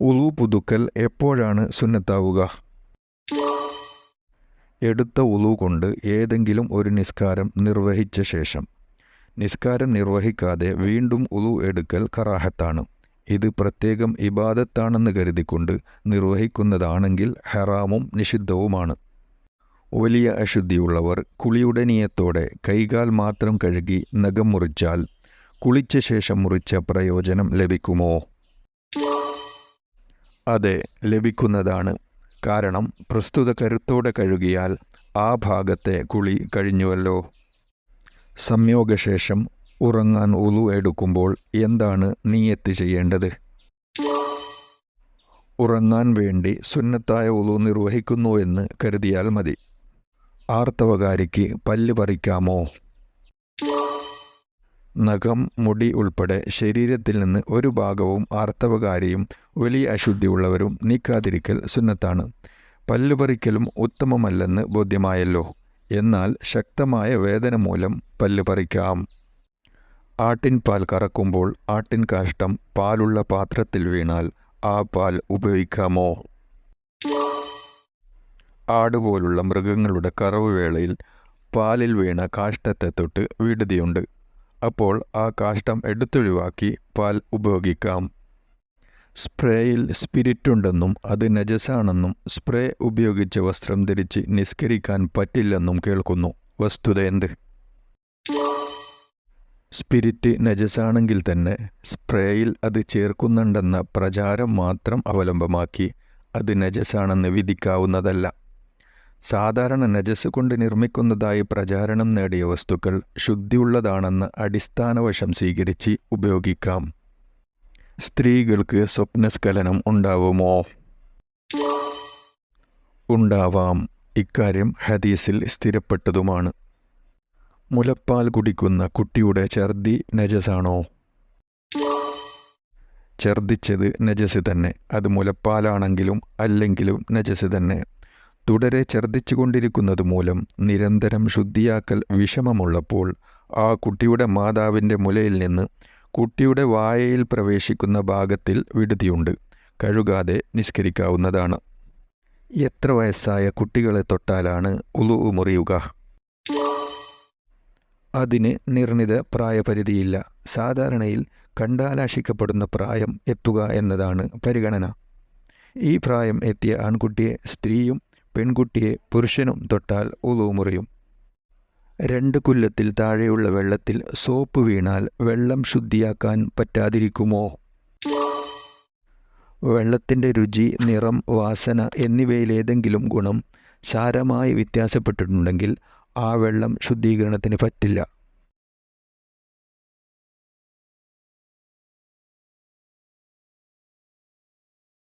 ഉളു പുതുക്കൽ എപ്പോഴാണ് സുന്നത്താവുക? എടുത്ത ഉളു കൊണ്ട് ഏതെങ്കിലും ഒരു നിസ്കാരം നിർവഹിച്ച ശേഷം. നിസ്കാരം നിർവഹിക്കാതെ വീണ്ടും ഉളു എടുക്കൽ കറാഹത്താണ്. ഇത് പ്രത്യേകം ഇബാദത്താണെന്ന് കരുതിക്കൊണ്ട് നിർവഹിക്കുന്നതാണെങ്കിൽ ഹറാമും നിഷിദ്ധവുമാണ്. വലിയ അശുദ്ധിയുള്ളവർ കുളിയുടെ നിയത്തോടെ കൈകാൽ മാത്രം കഴുകി നഖം മുറിച്ചാൽ കുളിച്ച ശേഷം മുറിച്ച പ്രയോജനം ലഭിക്കുമോ? അതെ ലഭിക്കുന്നതാണ്. കാരണം പ്രസ്തുത കരുത്തോടെ കഴുകിയാൽ ആ ഭാഗത്തെ കുളി കഴിഞ്ഞുവല്ലോ. സംയോഗശേഷം ഉറങ്ങാൻ ഉളു എടുക്കുമ്പോൾ എന്താണ് നീയത്ത് ചെയ്യേണ്ടത്? ഉറങ്ങാൻ വേണ്ടി സുന്നത്തായ ഉളു നിർവഹിക്കുന്നു എന്ന് കരുതിയാൽ മതി. ആർത്തവകാരിക്ക് പല്ല് പറിക്കാമോ? നഖം മുടി ഉൾപ്പെടെ ശരീരത്തിൽ നിന്ന് ഒരു ഭാഗവും ആർത്തവകാരിയും വലിയ അശുദ്ധിയുള്ളവരും നീക്കാതിരിക്കൽ സുന്നത്താണ്. പല്ലുപറിക്കലും ഉത്തമമല്ലെന്ന് ബോധ്യമായല്ലോ. എന്നാൽ ശക്തമായ വേദന മൂലം പല്ലുപറിക്കാം ആട്ടിൻ പാൽ കറക്കുമ്പോൾ ആട്ടിൻ കാഷ്ടം പാലുള്ള പാത്രത്തിൽ വീണാൽ ആ പാൽ ഉപയോഗിക്കാമോ? ആടുപോലുള്ള മൃഗങ്ങളുടെ കറവ് വേളയിൽ പാലിൽ വീണ കാഷ്ടത്തെ തൊട്ട് വിടുതിയുണ്ട്. അപ്പോൾ ആ കാഷ്ടം എടുത്തൊഴിവാക്കി പാൽ ഉപയോഗിക്കാം. സ്പ്രേയിൽ സ്പിരിറ്റ് ഉണ്ടെന്നും അത് നജസാണെന്നും സ്പ്രേ ഉപയോഗിച്ച വസ്ത്രം ധരിച്ച് നിസ്കരിക്കാൻ പറ്റില്ലെന്നും കേൾക്കുന്നു. വസ്തുത എന്ത്? സ്പിരിറ്റ് നജസാണെങ്കിൽ തന്നെ സ്പ്രേയിൽ അത് ചേർക്കുന്നുണ്ടെന്ന പ്രചാരം മാത്രം അവലംബമാക്കി. അത് നജസാണെന്ന് വിധിക്കാവുന്നതല്ല. സാധാരണ നജസ് കൊണ്ട് നിർമ്മിക്കുന്നതായി പ്രചാരണം നേടിയ വസ്തുക്കൾ ശുദ്ധിയുള്ളതാണെന്ന് അടിസ്ഥാനവശം സ്വീകരിച്ച് ഉപയോഗിക്കാം. സ്ത്രീകൾക്ക് സ്വപ്നസ്ഖലനം ഉണ്ടാവുമോ? ഉണ്ടാവാം. ഇക്കാര്യം ഹദീസിൽ സ്ഥിരപ്പെട്ടതുമാണ്. മുലപ്പാൽ കുടിക്കുന്ന കുട്ടിയുടെ ഛർദി നജസാണോ? ഛർദിച്ചത് നജസ് തന്നെ. അത് മുലപ്പാലാണെങ്കിലും അല്ലെങ്കിലും നജസ് തന്നെ. തുടരെ ഛർദ്ദിച്ചുകൊണ്ടിരിക്കുന്നത് മൂലം നിരന്തരം ശുദ്ധിയാക്കൽ വിഷമമുള്ളപ്പോൾ ആ കുട്ടിയുടെ മാതാവിന്റെ മുലയിൽ നിന്ന് കുട്ടിയുടെ വായയിൽ പ്രവേശിക്കുന്ന ഭാഗത്തിൽ വിടുതിയുണ്ട്. കഴുകാതെ നിസ്കരിക്കാവുന്നതാണ്. എത്ര വയസ്സായ കുട്ടികളെ തൊട്ടാലാണ് ഉളു മുറിയുക? അതിന് നിർണിത പ്രായപരിധിയില്ല. സാധാരണയിൽ കണ്ടാലാശിക്കപ്പെടുന്ന പ്രായം എത്തുക എന്നതാണ് പരിഗണന. ഈ പ്രായം എത്തിയ ആൺകുട്ടിയെ സ്ത്രീയും പെൺകുട്ടിയെ പുരുഷനും തൊട്ടാൽ ഉളു മുറിയും രണ്ട് കുല്ലത്തിൽ താഴെയുള്ള വെള്ളത്തിൽ സോപ്പ് വീണാൽ വെള്ളം ശുദ്ധിയാക്കാൻ പറ്റാതിരിക്കുമോ? വെള്ളത്തിന്റെ രുചി നിറം വാസന എന്നിവയിലേതെങ്കിലും ഗുണം സാരമായി വ്യത്യാസപ്പെട്ടിട്ടുണ്ടെങ്കിൽ ആ വെള്ളം ശുദ്ധീകരണത്തിന് പറ്റില്ല.